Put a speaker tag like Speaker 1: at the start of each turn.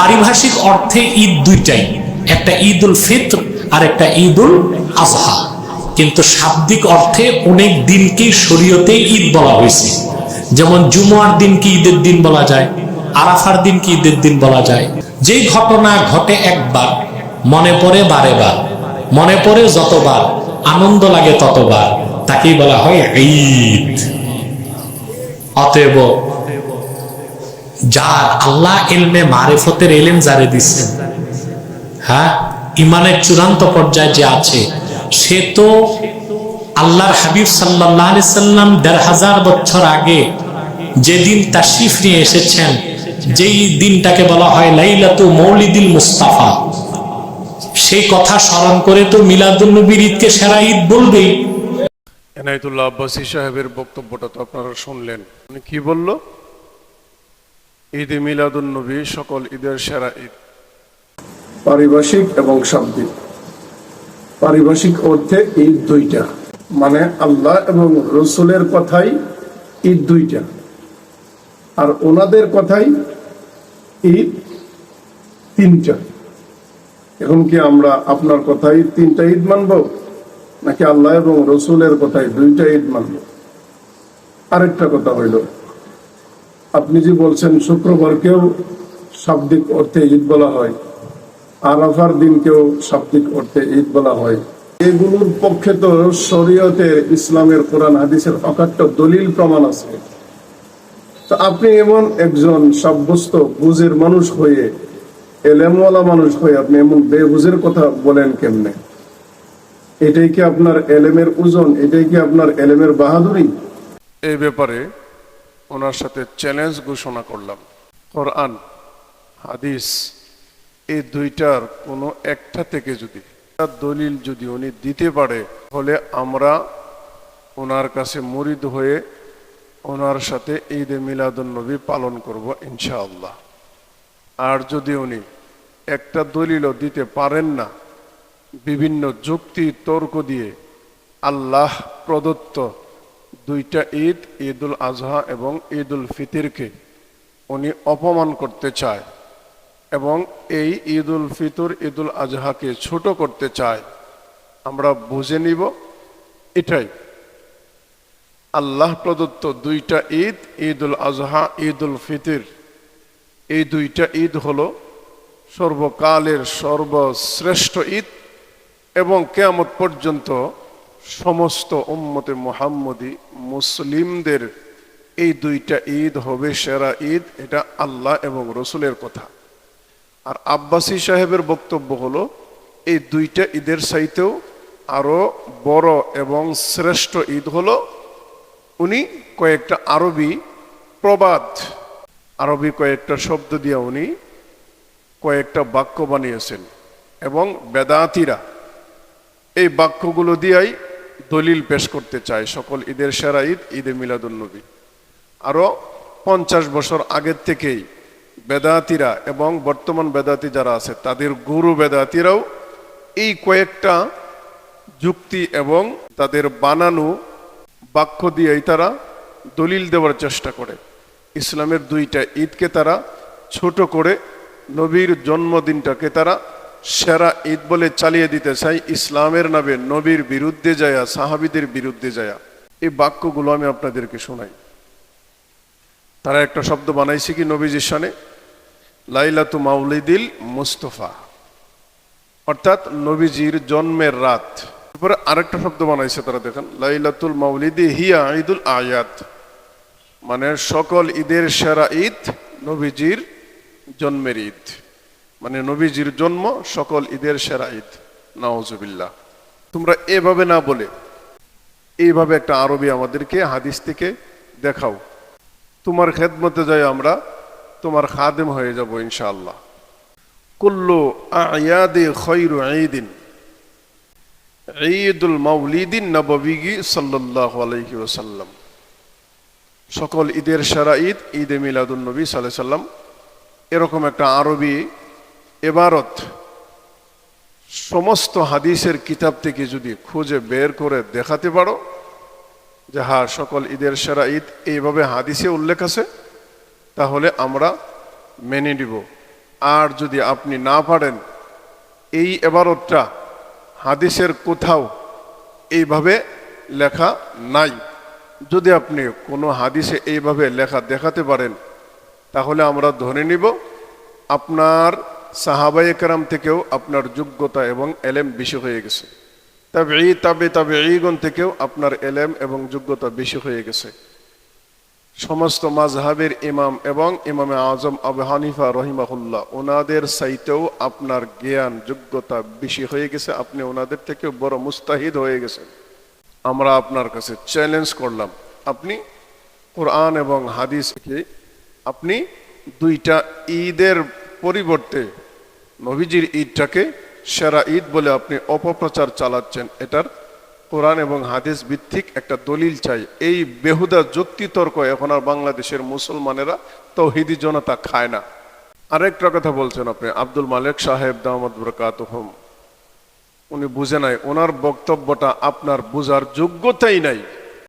Speaker 1: পারিভাষিক অর্থে ঈদ দুইটাই, একটা ঈদ উল ফিত্র আর একটা ঈদ উল আজহা। কিন্তু শাব্দিক অর্থে অনেক দিনকেই শরীয়তে ঈদ বলা হয়েছে। যেমন জুমার দিনকে ঈদের দিন বলা যায়, আরাফার দিনকে ঈদের দিন বলা যায়। যেই ঘটনা ঘটে একবার, মনে পড়ে বারে বার মনে পড়ে যতবার, আনন্দ লাগে ততবার, তাকেই বলা হয় ঈদ। অতএব যার আল্লাহ এলমে মারেফতের এলেম যারে দিচ্ছেন হ্যাঁ? ইমানের চূড়ান্ত পর্যায়ে যে আছে, সে তো আল্লাহর হাবিব সাল্লাহ সাল্লাম দেড় হাজার বছর আগে যেদিন তাশরিফ নিয়ে এসেছেন, যেই দিনটাকে বলা হয় লাইলাতু মৌলিদিল মুস্তাফা, সেই কথা স্মরণ করে তো মিলাদুল নবীর ঈদকে সেরা ঈদ বলবেই।
Speaker 2: এনায়তুল্লাহ আব্বাসী সাহেবের বক্তব্যটা তো আপনারা শুনলেন। উনি কি বলল? ঈদে মিলাদুন নবী সকল ঈদের সেরা ঈদ।
Speaker 3: পারিভাষিক এবং শাব্দিক। পারিভাষিক অর্থে ঈদ দুইটা মানে আল্লাহ এবং রসুলের কথাই ঈদ দুইটা। আর ওনাদের কথাই ঈদ তিনটা। এখন কি আমরা আপনার কথাই তিনটা ঈদ মানব, নাকি আল্লাহ এবং রসুলের কথাই দুইটা ঈদ মানব? আরেকটা কথা হইল আপনি যে বলছেন শুক্রবারকেও শাব্দিক অর্থে ঈদ বলা হয়, আরাফার দিনকেও শাব্দিক অর্থে ঈদ বলা হয়। এগুলোর পক্ষে তো শরীয়তের ইসলামের কোরআন হাদিসের অকাট্য দলিল প্রমাণ আছে। তো আপনি এমন একজন সাব্যস্ত বুঝের মানুষ হয়ে, এলেমওয়ালা মানুষ হয়ে আপনি এমন বেবুঝের কথা বলেন কেমনে? এটাই কি আপনার এলেমের ওজন? এটাই কি আপনার এলেমের বাহাদুরি?
Speaker 2: এই ব্যাপারে ওনার সাথে চ্যালেঞ্জ ঘোষণা করলাম। কোরআন, হাদিস, এই দুইটার কোনো একটা থেকে যদি দলিল যদি উনি দিতে পারে হলে আমরা ওনার কাছে মরিদ হয়ে ওনার সাথে ঈদে মিলাদুন নবী পালন করব ইনশাআল্লাহ। আর যদি উনি একটা দলিলও দিতে পারেন না, বিভিন্ন যুক্তি তর্ক দিয়ে আল্লাহ প্রদত্ত দুইটা ঈদ, ঈদুল আজহা এবং ঈদুল ফিতিরকে উনি অপমান করতে চায় এবং এই ঈদুল ফিতর, ঈদুল আজহাকে ছোট করতে চায়। আমরা বুঝে নিব এটাই। আল্লাহ প্রদত্ত দুইটা ঈদ, ঈদুল আজহা, ঈদুল ফিতির। এই দুইটা ঈদ হলো সর্বকালের সর্বশ্রেষ্ঠ ঈদ এবং কেয়ামত পর্যন্ত সমস্ত উম্মতে মোহাম্মদি মুসলিমদের এই দুইটা ঈদ হবে সেরা ঈদ, এটা আল্লাহ এবং রসুলের কথা। আর আব্বাসী সাহেবের বক্তব্য হলো, এই দুইটা ঈদের সাইতেও আরও বড় এবং শ্রেষ্ঠ ঈদ হলো উনি কয়েকটা আরবি প্রবাদ, আরবি কয়েকটা শব্দ দিয়ে উনি কয়েকটা বাক্য বানিয়েছেন এবং বেদাতিরা এই বাক্যগুলো দিয়েই দলিল পেশ করতে চায় সকল ঈদের সেরা ঈদ, ঈদে মিলাদুন্নবী আরও পঞ্চাশ বছর আগের থেকেই বেদাতিরা এবং বর্তমান বেদাতি যারা আছে, তাদের গুরু বেদাতিরাও এই কয়েকটা যুক্তি এবং তাদের বানানো বাক্য দিয়েই তারা দলিল দেওয়ার চেষ্টা করে। ইসলামের দুইটা ঈদকে তারা ছোট করে নবীর জন্মদিনটাকে তারা সেরা ঈদ বলে চালিয়ে দিতে চাই ইসলামের নামে নবীর বিরুদ্ধে যায়া, সাহাবিদের বিরুদ্ধে যায়া। এই বাক্যগুলো আমি আপনাদেরকে শোনাই। তারা একটা শব্দ বানাইছে কি নবীজির সানে লাইলাতু মাউলিদিল মুস্তফা। অর্থাৎ নবীজির জন্মের রাত। এরপরে আরেকটা শব্দ বানাইছে তারা, দেখেন। লাইলাতুল মাউলিদি হিয়া ঈদুল আয়াত। মানে সকল ঈদের সেরা ঈদ নবীজির জন্মের ঈদ। মানে নবীজির জন্ম, সকল ঈদের সেরা ঈদ। নওয়াজুবিল্লাহ তোমরা এভাবে না বলে, এইভাবে একটা আরবি আমাদেরকে হাদিস থেকে দেখাও। তোমার খেদমতে যাই আমরা, তোমার খাদেম হয়ে যাব ইনশাআল্লাহ। কুল্লু আয়াদে খৈরু ঈদিন, ঈদুল মাউলিদিন নববিগি সাল্লাল্লাহু আলাইহি ওয়াসাল্লাম। সকল ঈদের সেরা ঈদ, ঈদে মিলাদুন নবী সাল্লাহ সাল্লাম এরকম একটা আরবি এবারত সমস্ত হাদিসের কিতাব থেকে যদি খুঁজে বের করে দেখাতে পারো যে হ্যাঁ সকল ঈদের সেরা ঈদ এইভাবে হাদিসে উল্লেখ আছে, তাহলে আমরা মেনে নিব। আর যদি আপনি না পারেন, এই এবারতটা হাদিসের কোথাও এইভাবে লেখা নাই। যদি আপনি কোনো হাদিসে এইভাবে লেখা দেখাতে পারেন, তাহলে আমরা ধরে নিব, আপনার সাহাবাই থেকেও আপনার যোগ্যতা এবং এলেম বেশি হয়ে গেছে। তবে এই এইগণ থেকেও আপনার এলেম এবং যোগ্যতা বেশি হয়ে গেছে। সমস্ত মাজহাবের ইমাম এবং ইমামে আজম আবু হানিফা রহিমাহুল্লাহ, ওনাদের সাইতেও আপনার জ্ঞান, যোগ্যতা বেশি হয়ে গেছে। আপনি ওনাদের থেকেও বড় মুস্তাহিদ হয়ে গেছেন। আমরা আপনার কাছে চ্যালেঞ্জ করলাম। আপনি কোরআন এবং হাদিসকে, আপনি দুইটা ঈদের পরিবর্তে নবীজির ঈদটাকে সেরা ঈদ বলে আপনি অপপ্রচার চালাচ্ছেন। এটার কোরআন এবং হাদিস ভিত্তিক একটা দলিল চাই। এই বেহুদা যুক্তিতর্ক এখন আর বাংলাদেশের মুসলমানেরা তৌহিদি জনতা খায় না। আরেকটা কথা বলছেন আপনি, আব্দুল মালিক সাহেব দামাদ বরকাতহম। উনি বুঝে নাই, ওনার বক্তব্যটা আপনার বুঝার যোগ্যতাই নাই।